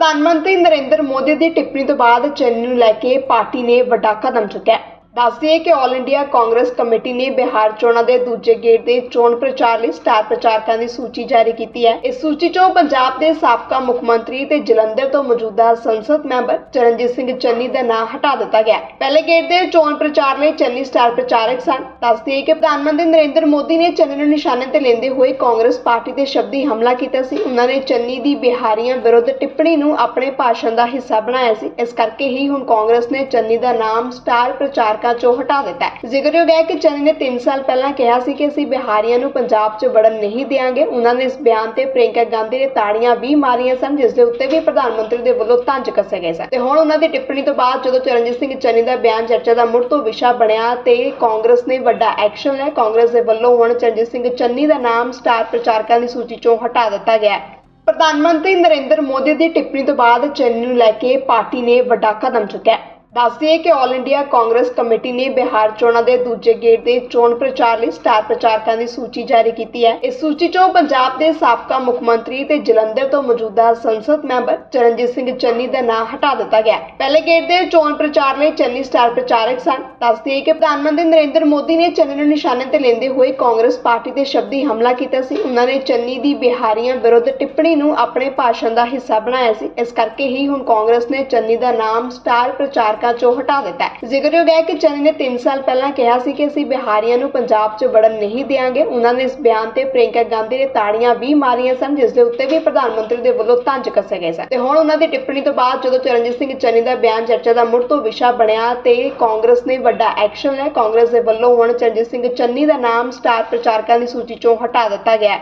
ਪ੍ਰਧਾਨ ਮੰਤਰੀ ਨਰਿੰਦਰ ਮੋਦੀ ਦੀ ਟਿੱਪਣੀ ਤੋਂ ਬਾਅਦ ਚੰਨੀ ਨੂੰ ਲੈ ਕੇ ਪਾਰਟੀ ਨੇ ਵੱਡਾ ਕਦਮ ਚੁੱਕਿਆ। ਦੱਸਦੀ ਕਿ ਆਲ ਇੰਡੀਆ ਕਾਂਗਰਸ ਕਮੇਟੀ ਨੇ ਬਿਹਾਰ ਚੋਣਾਂ ਦੇ ਦੂਜੇ ਗੇੜ ਦੇ ਚੋਣ ਪ੍ਰਚਾਰ ਲਈ ਸਟਾਰ ਪ੍ਰਚਾਰਕਾਂ ਦੀ ਸੂਚੀ ਜਾਰੀ ਕੀਤੀ ਹੈ। ਇਸ ਸੂਚੀ 'ਚੋਂ ਪੰਜਾਬ ਦੇ ਸਾਬਕਾ ਮੁੱਖ ਮੰਤਰੀ ਤੇ ਜਲੰਧਰ ਤੋਂ ਮੌਜੂਦਾ ਸੰਸਦ ਮੈਂਬਰ ਚਰਨਜੀਤ ਸਿੰਘ ਚੰਨੀ ਦਾ ਨਾਂ ਹਟਾ ਦਿੱਤਾ ਗਿਆ। ਪਹਿਲੇ ਗੇੜ ਦੇ ਚੋਣ ਪ੍ਰਚਾਰ ਲਈ ਚੰਨੀ ਸਟਾਰ ਪ੍ਰਚਾਰਕ ਸਨ। ਦੱਸਦੀ ਹੈ ਕਿ ਪ੍ਰਧਾਨ ਮੰਤਰੀ ਨਰਿੰਦਰ ਮੋਦੀ ਨੇ ਚੰਨੀ ਨੂੰ ਨਿਸ਼ਾਨੇ ਤੇ ਲੈਂਦੇ ਹੋਏ ਕਾਂਗਰਸ ਪਾਰਟੀ ਤੇ ਸ਼ਬਦੀ ਹਮਲਾ ਕੀਤਾ ਸੀ। ਉਹਨਾਂ ਨੇ ਚੰਨੀ ਦੀ ਬਿਹਾਰੀਆਂ ਵਿਰੁੱਧ ਟਿੱਪਣੀ ਨੂੰ ਆਪਣੇ ਭਾਸ਼ਣ ਦਾ ਹਿੱਸਾ ਬਣਾਇਆ ਸੀ। ਇਸ ਕਰਕੇ ਹੀ ਹੁਣ ਕਾਂਗਰਸ ਨੇ ਚੰਨੀ ਦਾ ਨਾਮ ਸਟਾਰ ਪ੍ਰਚਾਰਕਾਂ ਚੋਂ ਹਟਾ ਦਿੱਤਾ ਹੈ। ਜ਼ਿਕਰਯੋਗ ਹੈ ਕਿ ਚੰਨੀ ਨੇ 3 ਸਾਲ ਪਹਿਲਾਂ ਕਿਹਾ ਸੀ ਕਿ ਅਸੀਂ ਬਿਹਾਰੀਆਂ ਨੂੰ ਪੰਜਾਬ 'ਚ ਵੜਨ ਨਹੀਂ ਦੇਵਾਂਗੇ ਉਹਨਾਂ ਨੇ ਇਸ ਬਿਆਨ ਤੇ ਪ੍ਰਿਯੰਕਾ ਗਾਂਧੀ ਨੇ ਤਾੜੀਆਂ ਵੀ ਮਾਰੀਆਂ ਸਨ, ਜਿਸ ਦੇ ਉੱਤੇ ਵੀ ਪ੍ਰਧਾਨ ਮੰਤਰੀ ਦੇ ਵੱਲੋਂ ਤੰਜ ਕੱਸੇ ਗਏ ਸਨ। ਤੇ ਹੁਣ ਉਹਨਾਂ ਦੀ ਟਿੱਪਣੀ ਤੋਂ ਬਾਅਦ ਜਦੋਂ ਚਰਨਜੀਤ ਸਿੰਘ ਚੰਨੀ ਦਾ ਬਿਆਨ ਚਰਚਾ ਦਾ ਮੁੜ ਤੋਂ ਵਿਸ਼ਾ ਬਣਿਆ ਤੇ ਕਾਂਗਰਸ ਨੇ ਵੱਡਾ ਐਕਸ਼ਨ ਲਿਆ। ਕਾਂਗਰਸ ਦੇ ਵੱਲੋਂ ਹੁਣ ਚਰਨਜੀਤ ਸਿੰਘ ਚੰਨੀ ਦਾ ਨਾਮ ਸਟਾਰ ਪ੍ਰਚਾਰਕਾਂ ਦੀ ਸੂਚੀ 'ਚੋਂ ਹਟਾ ਦਿੱਤਾ ਗਿਆ ਹੈ। ਪ੍ਰਧਾਨ ਮੰਤਰੀ ਨਰਿੰਦਰ ਮੋਦੀ ਦੀ ਟਿੱਪਣੀ ਤੋਂ ਬਾਅਦ ਚੰਨੀ ਨੂੰ ਲੈ ਕੇ ਪਾਰਟੀ ਨੇ ਵੱਡਾ ਕਦਮ ਚੁੱਕਿਆ ਦੱਸਦੀ ਕਿ ਆਲ ਇੰਡੀਆ ਕਾਂਗਰਸ ਕਮੇਟੀ ਨੇ ਬਿਹਾਰ ਚੋਣਾਂ ਦੇ ਦੂਜੇ ਗੇੜ ਦੇ ਚੋਣ ਪ੍ਰਚਾਰ ਲਈ ਸਟਾਰ ਪ੍ਰਚਾਰਕਾਂ ਦੀ ਸੂਚੀ ਜਾਰੀ ਕੀਤੀ ਹੈ। ਇਸ ਸੂਚੀ 'ਚੋਂ ਪੰਜਾਬ ਦੇ ਸਾਬਕਾ ਮੁੱਖ ਮੰਤਰੀ ਤੇ ਜਲੰਧਰ ਤੋਂ ਮੌਜੂਦਾ ਸੰਸਦ ਮੈਂਬਰ ਚਰਨਜੀਤ ਸਿੰਘ ਚੰਨੀ ਦਾ ਨਾਂ ਹਟਾ ਦਿੱਤਾ ਗਿਆ। ਪਹਿਲੇ ਗੇੜ ਦੇ ਚੋਣ ਪ੍ਰਚਾਰ ਲਈ ਚੰਨੀ ਸਟਾਰ ਪ੍ਰਚਾਰਕ ਸਨ। ਦੱਸਦੀ ਕਿ ਪ੍ਰਧਾਨ ਮੰਤਰੀ ਨਰਿੰਦਰ ਮੋਦੀ ਨੇ ਚੰਨੀ ਨੂੰ ਨਿਸ਼ਾਨੇ ਤੇ ਲੈਂਦੇ ਹੋਏ ਕਾਂਗਰਸ ਪਾਰਟੀ ਤੇ ਸ਼ਬਦੀ ਹਮਲਾ ਕੀਤਾ ਸੀ। ਉਹਨਾਂ ਨੇ ਚੰਨੀ ਦੀ ਬਿਹਾਰੀਆਂ ਵਿਰੁੱਧ ਟਿੱਪਣੀ ਨੂੰ ਆਪਣੇ ਭਾਸ਼ਣ ਦਾ ਹਿੱਸਾ ਬਣਾਇਆ ਸੀ। ਇਸ ਕਰਕੇ ਹੀ ਹੁਣ ਕਾਂਗਰਸ ਨੇ ਚੰਨੀ ਦਾ ਨਾਮ ਸਟਾਰ ਪ੍ਰਚਾਰਕਾਂ ਚੋਂ ਹਟਾ ਦਿੱਤਾ ਹੈ। ਜ਼ਿਕਰਯੋਗ ਹੈ ਕਿ ਚੰਨੀ ਨੇ 3 ਸਾਲ ਪਹਿਲਾਂ ਕਿਹਾ ਸੀ ਕਿ ਅਸੀਂ ਬਿਹਾਰੀਆਂ ਨੂੰ ਪੰਜਾਬ 'ਚ ਵੜਨ ਨਹੀਂ ਦੇਵਾਂਗੇ ਉਹਨਾਂ ਨੇ ਇਸ ਬਿਆਨ ਤੇ ਪ੍ਰਿਯੰਕਾ ਗਾਂਧੀ ਨੇ ਤਾੜੀਆਂ ਵੀ ਮਾਰੀਆਂ ਸਨ, ਜਿਸ ਦੇ ਉੱਤੇ ਵੀ ਪ੍ਰਧਾਨ ਮੰਤਰੀ ਦੇ ਵੱਲੋਂ ਤੰਜ ਕੱਸੇ ਗਏ ਸਨ। ਤੇ ਹੁਣ ਉਹਨਾਂ ਦੀ ਟਿੱਪਣੀ ਤੋਂ ਬਾਅਦ ਜਦੋਂ ਚਰਨਜੀਤ ਸਿੰਘ ਚੰਨੀ ਦਾ ਬਿਆਨ ਚਰਚਾ ਦਾ ਮੁੜ ਤੋਂ ਵਿਸ਼ਾ ਬਣਿਆ ਤੇ ਕਾਂਗਰਸ ਨੇ ਵੱਡਾ ਐਕਸ਼ਨ ਲਿਆ, ਕਾਂਗਰਸ ਦੇ ਵੱਲੋਂ ਹੁਣ ਚਰਨਜੀਤ ਸਿੰਘ ਚੰਨੀ ਦਾ ਨਾਮ ਸਟਾਰ ਪ੍ਰਚਾਰਕਾਂ ਦੀ ਸੂਚੀ 'ਚੋਂ ਹਟਾ ਦਿੱਤਾ ਗਿਆ